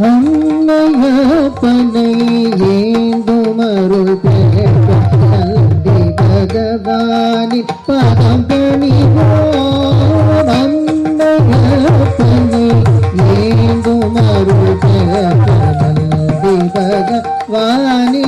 அம்மையப்பனை ஏந்துமருள் நந்தி பகவானின் பதம் பணிவோம் அம்மையப்பனை ஏந்துமருள் நந்தி பகவானின்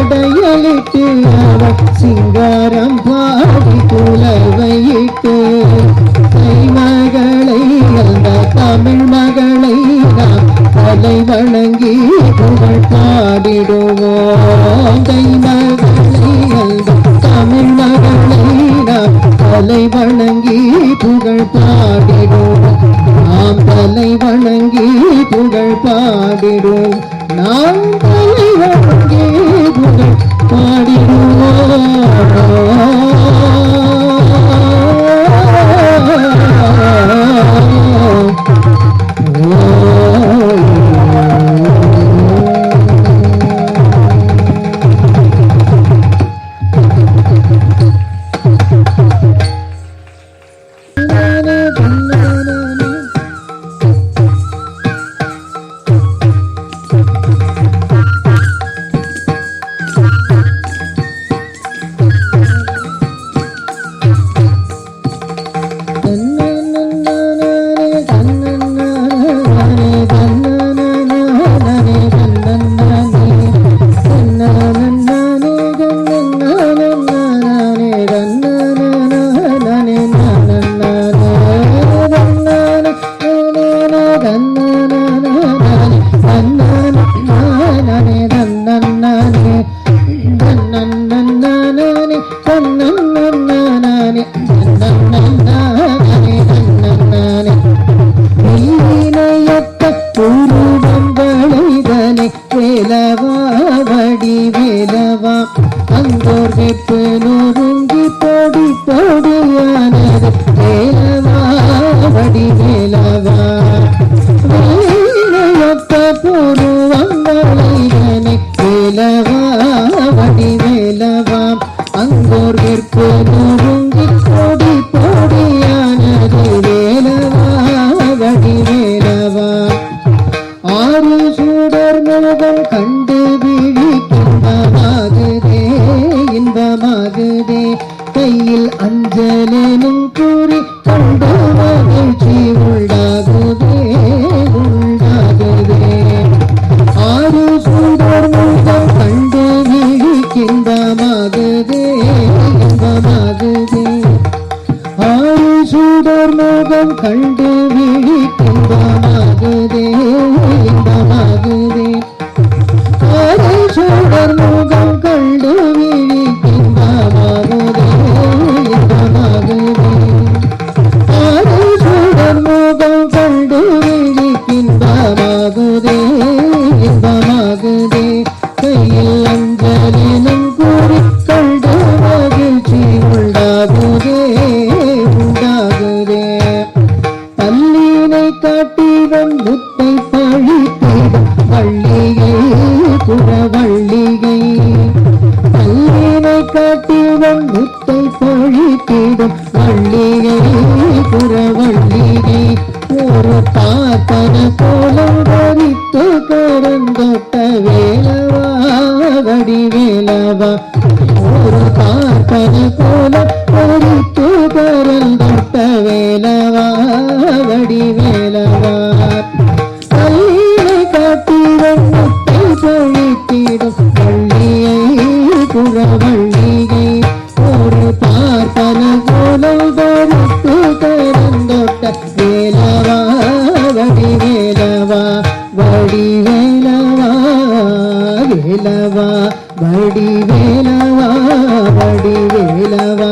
சோழையிலையில் படையலிட்டு அவர் சிங்காரம் பாடி புலவையிட்டு கைமகளை அந்த தமிழ் மகளை நாம் தலை வணங்கி புகழ் பாடிடுவோம் கைமகளை அந்த தமிழ் மகளை நாம் தலை வணங்கி புகழ் பாடிடுவோம் நாம் தலை வணங்கி புகழ் பாடிடுவோம் நாம் தலை வணங்கி காட்டிவன் முத்தை பழித்திடும் வள்ளிகை புறவள்ளிகை பல்லினை காட்டிவன் முத்தை பழித்திடும் வள்ளிகை புறவள்ளிகை ஒரு பாத்தன கோலம் தரித்து கரந்தொட்ட வேலவா வடிவேலவா. ஒரு பாத்தன கோலம் தரித்து கரந்தொட்ட வேலவா வடி வேலவா வடி வேலவா